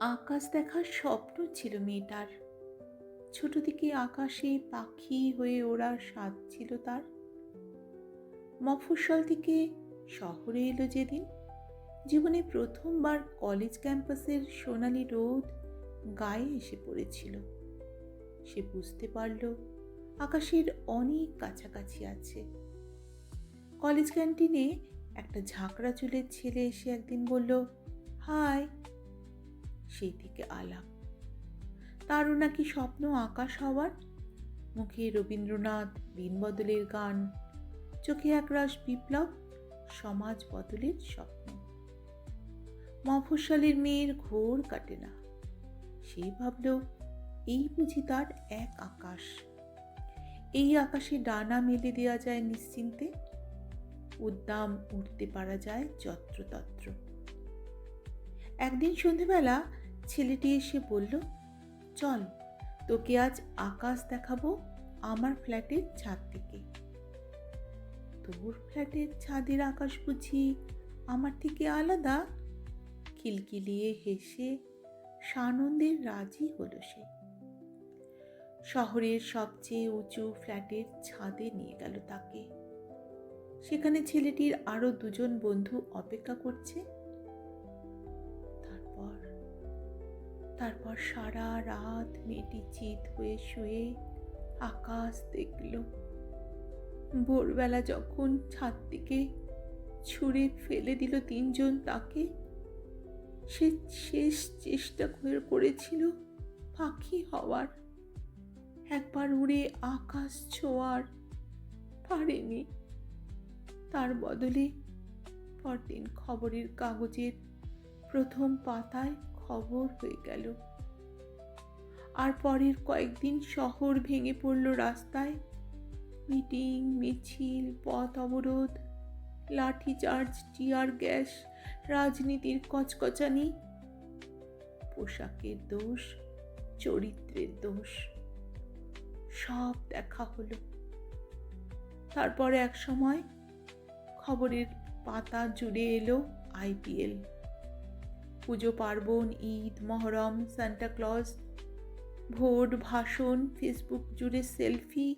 আকাশ দেখার স্বপ্ন ছিল মেয়েটার। ছোট থেকে আকাশে পাখি হয়ে ওড়ার স্বাদ ছিল তার। মফস্বল থেকে শহরে এলো যেদিন। জীবনে প্রথমবার কলেজ ক্যাম্পাসের সোনালি রোদ গায়ে এসে পড়েছিল। সে বুঝতে পারল আকাশের অনেক কাছাকাছি আছে। কলেজ ক্যান্টিনে একটা ঝাঁকড়া চুলের ছেলে এসে একদিন বলল, হাই সেই থেকে আলাপ। তারও নাকি স্বপ্ন আকাশ হওয়ার? মুখে রবীন্দ্রনাথ বদলের গান, চোখে একরাশ বিপ্লব, সমাজ বদলের স্বপ্ন। মফস্বলের মেয়ের ঘোর কাটে না। সে ভাবল, এই বুঝি তার এক আকাশ। এই আকাশে ডানা মেলে দেওয়া যায় নিশ্চিন্তে। উদ্দাম উঠতে পারা যায় যত্রতত্র। একদিন সন্ধেবেলা ছেলেটি এসে বলল, চল, তোকে আজ আকাশ দেখাবো আমার ফ্ল্যাটের ছাদ থেকে। তোর ফ্ল্যাটের ছাদের আকাশ বুঝি আমার থেকে আলাদা? খিলকিলিয়ে হেসে সানন্দের রাজি হলো সে। শহরের সবচেয়ে উঁচু ফ্ল্যাটের ছাদে নিয়ে গেল তাকে। সেখানে ছেলেটির আরও দুজন বন্ধু অপেক্ষা করছে। তারপর সারা রাত মেয়েটি চিত হয়ে শুয়ে আকাশ দেখল। ভোরবেলা যখন ছাদ থেকে ছুঁড়ে ফেলে দিল তিনজন, তাকে সে শেষ চেষ্টা করে করেছিল পাখি হওয়ার। একবার উড়ে আকাশ ছোঁয়ার, পারেনি। তার বদলে পরদিন খবরের কাগজের প্রথম পাতায় খবর হয়ে গেল। আর পরের কয়েকদিন শহর ভেঙে পড়ল রাস্তায়। মিটিং, মিছিল, পথ অবরোধ লাঠিচার্জ টিয়ার গ্যাস, রাজনীতির কচকচানি, পোশাকের দোষ, চরিত্রের দোষ, সব দেখা হলো। তারপরে এক সময় খবরের পাতা জুড়ে এলো আইপিএল। পুজো পার্বণ, Eid, Muharram Santa Claus vote, ভাষণ ফেসবুক জুড়ে সেলফি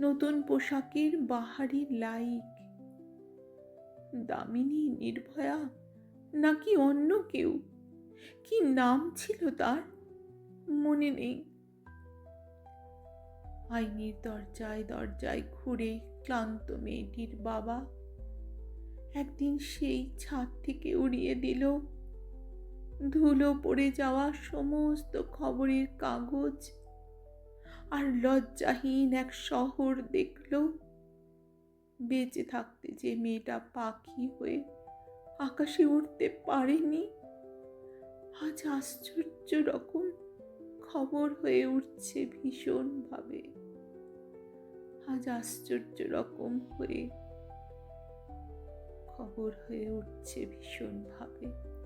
নতুন পোশাকের বাহারি লাইক দামিনী, নির্ভয়া, নাকি অন্য কেউ? কি নাম ছিল তার? মনে নেই। আইনের দরজায় দরজায় ঘুরে ক্লান্ত মেয়েটির বাবা। একদিন সেই ছাদ থেকে উড়িয়ে দিল। ধুলো পড়ে যাওয়া সমস্ত খবরের কাগজ আর লজ্জাহীন এক শহর দেখল। বেঁচে থাকতে যে মেয়েটা পাখি হয়ে আকাশে উঠতে পারেনি, আজ আশ্চর্য রকম খবর হয়ে উঠছে ভীষণভাবে। আজ আশ্চর্য রকম হয়ে খবর হয়ে উঠছে ভীষণভাবে।